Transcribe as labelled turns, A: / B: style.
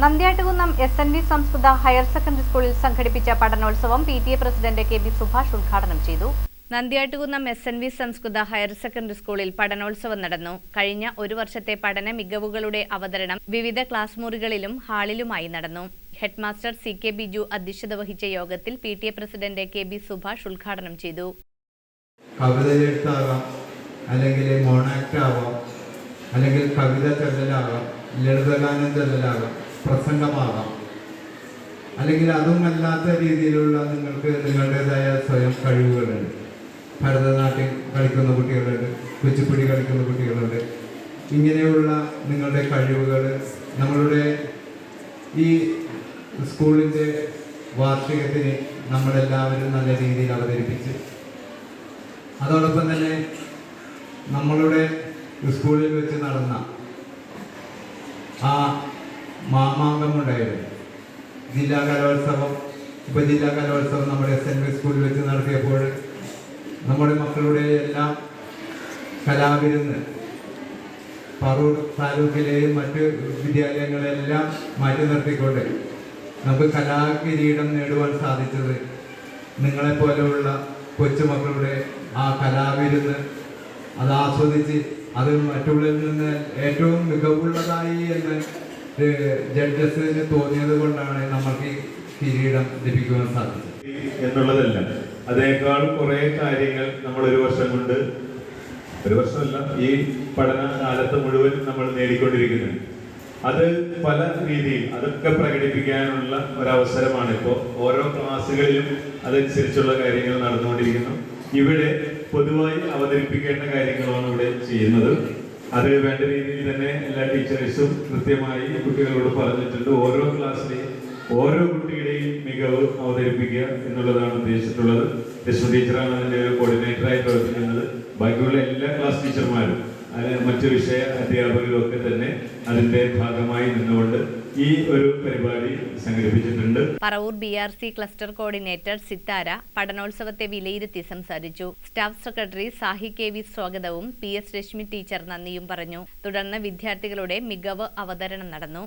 A: Nandyattukunnam S N V സംസ്കൃത higher secondary സ്കൂളിൽ സംഘടിപ്പിച്ച പഠനോത്സവം P T A president K B Subhash ഉദ്ഘാടനം ചെയ്തു. നന്ദ്യാട്ടുകുന്നം എസ് എൻ വി സംസ്കൃത ഹയർ സെക്കൻഡറി സ്കൂളിൽ പഠനോത്സവം നടന്നു. കഴിഞ്ഞ ഒരു വർഷത്തെ പഠന മികവുകളുടെ അവതരണം വിവിധ ക്ലാസ് മുറികളിലും ഹാളിലുമായി നടന്നു. ഹെഡ്മാസ്റ്റർ സി കെ ബിജു അധ്യക്ഷത വഹിച്ച യോഗത്തിൽ P T A president K B Subhash ഉദ്ഘാടനം ചെയ്തു.
B: അല്ലെങ്കിൽ മോണാക്ട് ആവാം അല്ലെങ്കിൽ കവിത ചൊല്ലലാകാം ലളിതഗാനം ചൊല്ലലാകാം പ്രസംഗമാകാം. അല്ലെങ്കിൽ അതും അല്ലാത്ത രീതിയിലുള്ള നിങ്ങൾക്ക് നിങ്ങളുടേതായ സ്വയം കഴിവുകളുണ്ട്. ഭരതനാട്യം കളിക്കുന്ന കുട്ടികളുണ്ട് കുച്ചിപ്പുടി കളിക്കുന്ന കുട്ടികളുണ്ട്. ഇങ്ങനെയുള്ള നിങ്ങളുടെ കഴിവുകൾ നമ്മളുടെ ഈ സ്കൂളിന്റെ വാർഷികത്തിന് നമ്മളെല്ലാവരും നല്ല രീതിയിൽ അവതരിപ്പിച്ച് അതോടൊപ്പം തന്നെ നമ്മളുടെ സ്കൂളിൽ വെച്ച് നടന്ന ആ മാമാങ്കമുണ്ടായിരുന്നു ജില്ലാ കലോത്സവം ഉപജില്ലാ കലോത്സവം നമ്മുടെ എസ് എൻ വി സ്കൂളിൽ വെച്ച് നടത്തിയപ്പോൾ നമ്മുടെ മക്കളുടെ എല്ലാം കലാവിരുന്ന് പറൂർ താലൂക്കിലെയും മറ്റ് വിദ്യാലയങ്ങളെല്ലാം മാറ്റി നിർത്തിക്കൊണ്ട് നമുക്ക് കലാകിരീടം നേടുവാൻ സാധിച്ചത് നിങ്ങളെപ്പോലെയുള്ള കൊച്ചുമക്കളുടെ ആ കലാവിരുന്ന്. അത് ആസ്വദിച്ച് അത് മറ്റുള്ളവരിൽ നിന്ന് ഏറ്റവും മികവുള്ളതായി എന്ന് ജഡ്ജസിന് തോന്നിയത് കൊണ്ടാണ് നമ്മൾക്ക് ഈ കിരീടം ലഭിക്കുവാൻ സാധിച്ചത്.
C: എന്നുള്ളതല്ല. അതേക്കാൾ കുറെ കാര്യങ്ങൾ നമ്മൾ ഒരു വർഷം കൊണ്ട് ഒരു വർഷമല്ല ഈ പഠന കാലത്ത് മുഴുവൻ നമ്മൾ നേടിക്കൊണ്ടിരിക്കുന്നത്. അത് പല രീതിയിൽ അതൊക്കെ പ്രകടിപ്പിക്കാനുള്ള ഒരവസരമാണ് ഇപ്പോൾ. ഓരോ ക്ലാസ്സുകളിലും അതനുസരിച്ചുള്ള കാര്യങ്ങൾ നടന്നുകൊണ്ടിരിക്കുന്നു. ഇവിടെ പൊതുവായി അവതരിപ്പിക്കേണ്ട കാര്യങ്ങളാണ് ഇവിടെ ചെയ്യുന്നത്. അത് വേണ്ട രീതിയിൽ തന്നെ എല്ലാ ടീച്ചേഴ്സും കൃത്യമായി കുട്ടികളോട് പറഞ്ഞിട്ടുണ്ട്. ഓരോ ക്ലാസ്സിലെയും ഓരോ കുട്ടിയുടെയും മികവ് അവതരിപ്പിക്കുക എന്നുള്ളതാണ് ഉദ്ദേശിച്ചിട്ടുള്ളത്. യശ്വ ടീച്ചറാണ് അതിന്റെ കോർഡിനേറ്ററായി പ്രവർത്തിക്കുന്നത്. ബാക്കിയുള്ള എല്ലാ ക്ലാസ് ടീച്ചർമാരും മറ്റു വിഷയ അധ്യാപകരും ഒക്കെ തന്നെ അതിന്റെ ഭാഗമായി നിന്നുകൊണ്ട് ഈ ഒരു പരിപാടി സംഘടിപ്പിച്ചിട്ടുണ്ട്.
A: Paravur B R C cluster coordinator Sithara പഠനോത്സവത്തെ വിലയിരുത്തി സംസാരിച്ചു. Staff secretary Sahi K V സ്വാഗതവും പി എസ് രശ്മി ടീച്ചർ നന്ദിയും പറഞ്ഞു. തുടർന്ന് വിദ്യാർത്ഥികളുടെ മികവ് അവതരണം നടന്നു.